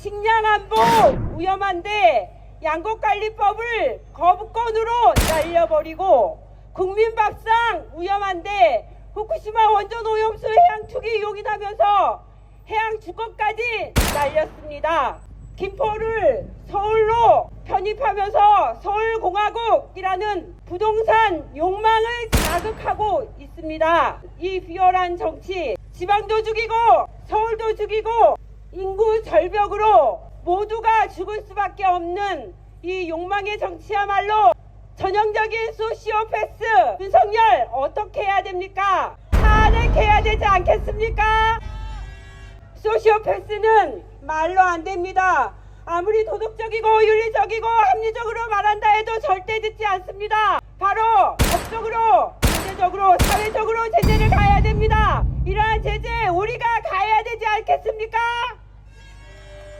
식량안보 위험한데 양곡관리법을 거부권으로 날려버리고 국민밥상 위험한데 후쿠시마 원전 오염수 해양 투기 용인하면서 해양 주권까지 날렸습니다. 김포를 서울로 편입하면서 서울공화국이라는 부동산 욕망을 자극하고 있습니다. 이 비열한 정치, 지방도 죽이고 서울도 죽이고 인구 절벽으로 모두가 죽을 수밖에 없는 이 욕망의 정치야말로 전형적인 소시오패스 윤석열 어떻게 해야 됩니까? 탄핵해야 되지 않겠습니까? 소시오패스는 말로 안 됩니다. 아무리 도덕적이고 윤리적이고 합리적으로 말한다 해도 절대 듣지 않습니다. 바로 법적으로, 경제적으로, 사회적으로 제재를 가야 됩니다. 이러한 제재 우리가 가야 되지 않겠습니까?